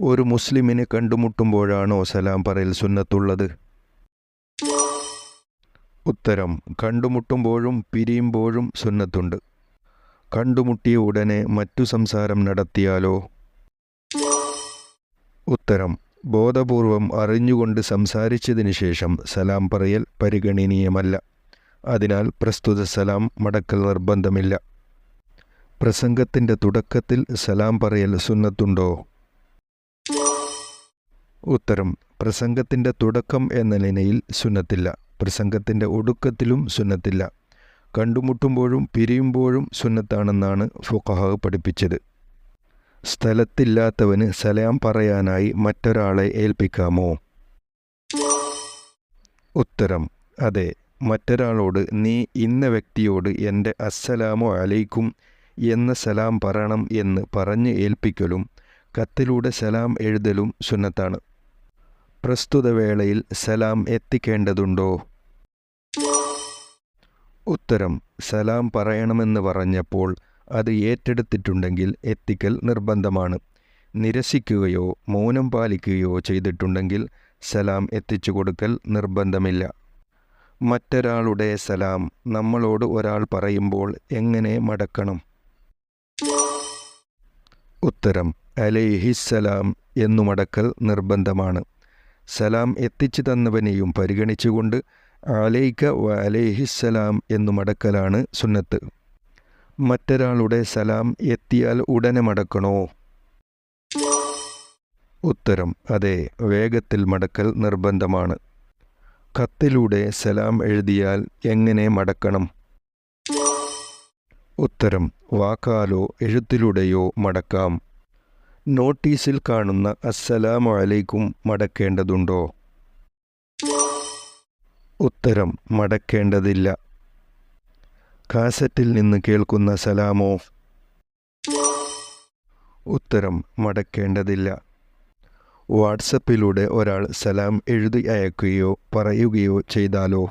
ഒരു മുസ്ലിമിനെ കണ്ടുമുട്ടുമ്പോഴാണോ സലാം പറയൽ സുന്നത്തുള്ളത്? ഉത്തരം കണ്ടുമുട്ടുമ്പോഴും പിരിയുമ്പോഴും സുന്നത്തുണ്ട്. കണ്ടുമുട്ടിയ ഉടനെ മറ്റു സംസാരം നടത്തിയാലോ? ഉത്തരം ബോധപൂർവം അറിഞ്ഞുകൊണ്ട് സംസാരിച്ചതിന് ശേഷം സലാം പറയൽ പരിഗണനീയമല്ല. അതിനാൽ പ്രസ്തുത സലാം മടക്കൽ നിർബന്ധമില്ല. പ്രസംഗത്തിന്റെ തുടക്കത്തിൽ സലാം പറയൽ സുന്നത്തുണ്ടോ? ഉത്തരം പ്രസംഗത്തിന്റെ തുടക്കം എന്ന നിലയിൽ സുന്നത്തില്ല. പ്രസംഗത്തിന്റെ ഒടുക്കത്തിലും സുന്നത്തില്ല. കണ്ടുമുട്ടുമ്പോഴും പിരിയുമ്പോഴും സുന്നത്താണെന്നാണ് ഫുഖഹ പഠിപ്പിച്ചത്. സ്ഥലത്തില്ലാത്തവന് സലാം പറയാനായി മറ്റൊരാളെ ഏൽപ്പിക്കാമോ? ഉത്തരം അതെ. മറ്റൊരാളോട് നീ ഇന്ന വ്യക്തിയോട് എന്റെ അസ്സലാമോ അലൈക്കും എന്ന സലാം പറയണം എന്ന് പറഞ്ഞ് ഏൽപ്പിക്കലും കത്തിലൂടെ സലാം എഴുതലും സുന്നത്താണ്. പ്രസ്തുത വേളയിൽ സലാം എത്തിക്കേണ്ടതുണ്ടോ? ഉത്തരം സലാം പറയണമെന്ന് പറഞ്ഞപ്പോൾ അത് ഏറ്റെടുത്തിട്ടുണ്ടെങ്കിൽ എത്തിക്കൽ നിർബന്ധമാണ്. നിരസിക്കുകയോ മൗനം പാലിക്കുകയോ ചെയ്തിട്ടുണ്ടെങ്കിൽ സലാം എത്തിച്ചു കൊടുക്കൽ നിർബന്ധമില്ല. മറ്റൊരാളുടെ സലാം നമ്മളോട് ഒരാൾ പറയുമ്പോൾ എങ്ങനെ മടക്കണം? ഉത്തരം അലൈഹിസ്സലാം എന്നുമടക്കൽ നിർബന്ധമാണ്. സലാം എത്തിച്ചു തന്നവനെയും പരിഗണിച്ചുകൊണ്ട് അലൈക്ക വ അലൈഹിസ്സലാം എന്നുമടക്കലാണ് സുന്നത്ത്. മറ്റൊരാളുടെ സലാം എത്തിയാൽ ഉടനെ മടക്കണോ? ഉത്തരം അതെ വേഗത്തിൽ മടക്കൽ നിർബന്ധമാണ്. കത്തിലൂടെ സലാം എഴുതിയാൽ എങ്ങനെ മടക്കണം? ഉത്തരം വാക്കാലോ എഴുത്തിലൂടെയോ മടക്കാം. നോട്ടീസിൽ കാണുന്ന അസ്സലാമു അലൈക്കും മടക്കേണ്ടതുണ്ടോ? ഉത്തരം മടക്കേണ്ടതില്ല. കാസറ്റിൽ നിന്ന് കേൾക്കുന്ന സലാമോ? ഉത്തരം മടക്കേണ്ടതില്ല. വാട്സപ്പിലൂടെ ഒരാൾ സലാം എഴുതി അയക്കുകയോ പറയുകയോ ചെയ്താലോ?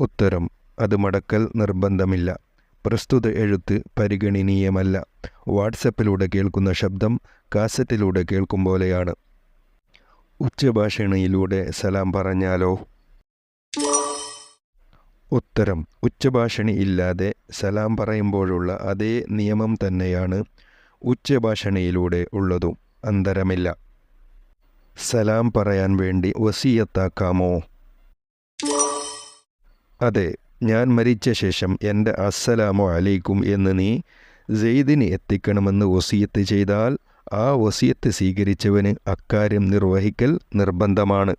ഉത്തരം അത് മടക്കൽ നിർബന്ധമില്ല. പ്രസ്തുത എഴുത്ത് പരിഗണനീയമല്ല. വാട്സപ്പിലൂടെ കേൾക്കുന്ന ശബ്ദം കാസറ്റിലൂടെ കേൾക്കും പോലെയാണ്. ഉച്ചഭാഷണിയിലൂടെ സലാം പറഞ്ഞാലോ? ഉത്തരം ഉച്ചഭാഷണി ഇല്ലാതെ സലാം പറയുമ്പോഴുള്ള അതേ നിയമം തന്നെയാണ് ഉച്ചഭാഷണിയിലൂടെ ഉള്ളതും. അന്തരമില്ല. സലാം പറയാൻ വേണ്ടി വസീയത്താക്കാമോ? അതെ ഞാൻ മരിച്ച ശേഷം എന്റെ അസ്സലാമു അലൈക്കും എന്ന് നീ സെയ്ദിന് എത്തിക്കണമെന്ന് വസീയത്ത് ചെയ്താൽ ആ വസീയത്ത് സ്വീകരിച്ചവന് അക്കാര്യം നിർവഹിക്കൽ നിർബന്ധമാണ്.